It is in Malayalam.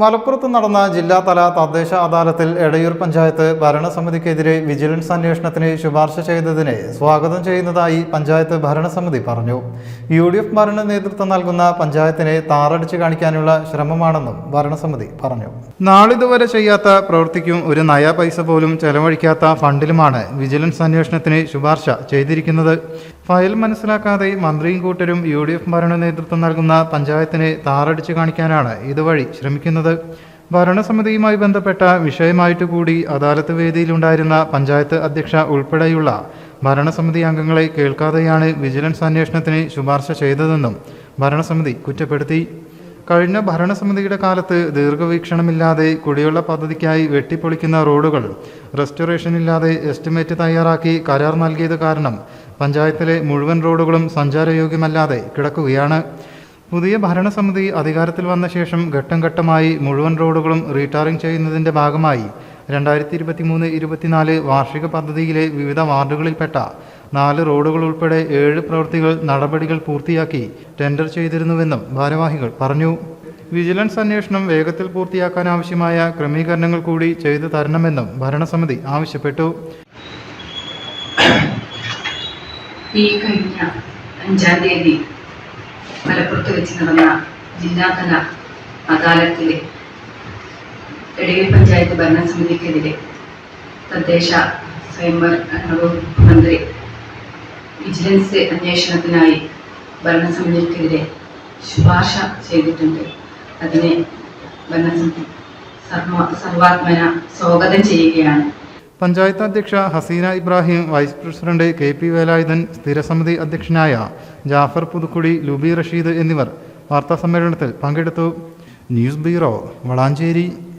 മലപ്പുറത്ത് നടന്ന ജില്ലാതല തദ്ദേശ അദാലത്തിൽ എടയൂർ പഞ്ചായത്ത് ഭരണസമിതിക്കെതിരെ വിജിലൻസ് അന്വേഷണത്തിന് ശുപാർശ ചെയ്തതിനെ സ്വാഗതം ചെയ്യുന്നതായി പഞ്ചായത്ത് ഭരണസമിതി പറഞ്ഞു. യു ഡി എഫ് ഭരണ നേതൃത്വം നൽകുന്ന പഞ്ചായത്തിനെ താറടിച്ചു കാണിക്കാനുള്ള ശ്രമമാണെന്നും ഭരണസമിതി പറഞ്ഞു. നാളിതുവരെ ചെയ്യാത്ത പ്രവൃത്തിക്കും ഒരു നയ പൈസ പോലും ചെലവഴിക്കാത്ത ഫണ്ടിലുമാണ് വിജിലൻസ് അന്വേഷണത്തിന് ശുപാർശ ചെയ്തിരിക്കുന്നത്. ഫയൽ മനസ്സിലാക്കാതെ മന്ത്രിയും കൂട്ടരും യു ഡി എഫ് ഭരണ നേതൃത്വം നൽകുന്ന പഞ്ചായത്തിനെ താറടിച്ചു കാണിക്കാനാണ് ഇതുവഴി ശ്രമിക്കുന്നത്. ഭരണസമിതിയുമായി ബന്ധപ്പെട്ട വിഷയമായിട്ട് കൂടി അദാലത്ത് വേദിയിലുണ്ടായിരുന്ന പഞ്ചായത്ത് അധ്യക്ഷ ഉൾപ്പെടെയുള്ള ഭരണസമിതി അംഗങ്ങളെ കേൾക്കാതെയാണ് വിജിലൻസ് അന്വേഷണത്തിന് ശുപാർശ ചെയ്തതെന്നും ഭരണസമിതി കുറ്റപ്പെടുത്തി. കഴിഞ്ഞ ഭരണസമിതിയുടെ കാലത്ത് ദീർഘവീക്ഷണമില്ലാതെ കുടിവെള്ള പദ്ധതിക്കായി വെട്ടിപ്പൊളിക്കുന്ന റോഡുകൾ റെസ്റ്റോറേഷൻ ഇല്ലാതെ എസ്റ്റിമേറ്റ് തയ്യാറാക്കി കരാർ നൽകിയത് കാരണം പഞ്ചായത്തിലെ മുഴുവൻ റോഡുകളും സഞ്ചാരയോഗ്യമല്ലാതെ കിടക്കുകയാണ്. പുതിയ ഭരണസമിതി അധികാരത്തിൽ വന്ന ശേഷം ഘട്ടം ഘട്ടമായി മുഴുവൻ റോഡുകളും റീടാറിംഗ് ചെയ്യുന്നതിന്റെ ഭാഗമായി രണ്ടായിരത്തി ഇരുപത്തി മൂന്ന് ഇരുപത്തിനാല് വാർഷിക പദ്ധതിയിലെ വിവിധ വാർഡുകളിൽപ്പെട്ട നാല് റോഡുകൾ ഉൾപ്പെടെ ഏഴ് പ്രവൃത്തികൾ നടപടികൾ പൂർത്തിയാക്കി ടെൻഡർ ചെയ്തിരുന്നുവെന്നും ഭാരവാഹികൾ പറഞ്ഞു. വിജിലൻസ് അന്വേഷണം വേഗത്തിൽ പൂർത്തിയാക്കാൻ ആവശ്യമായ ക്രമീകരണങ്ങൾ കൂടി ചെയ്തു തരണമെന്നും ഭരണസമിതി ആവശ്യപ്പെട്ടു. ഈ കഴിഞ്ഞ അഞ്ചാം തീയതി മലപ്പുറത്ത് വെച്ച് നടന്ന ജില്ലാതല അദാലത്തിലെ എടയിൽ പഞ്ചായത്ത് ഭരണസമിതിക്കെതിരെ തദ്ദേശ സ്വയംഭരണ വകുപ്പ് മന്ത്രി വിജിലൻസ് അന്വേഷണത്തിനായി ഭരണസമിതിക്കെതിരെ ശുപാർശ ചെയ്തിട്ടുണ്ട്. അതിനെ ഭരണസമിതി സർവ സർവാത്മന സ്വാഗതം ചെയ്യുകയാണ് പഞ്ചായത്ത് അധ്യക്ഷ Haseena Ibrahim vice president K P Velayudhan സ്ഥിരസമിതി അധ്യക്ഷനായ ജാഫർ പുതുക്കുടി ലുബി റഷീദ് എന്നിവർ വാർത്താസമ്മേളനത്തിൽ പങ്കെടുത്തു. News bureau Valanchery.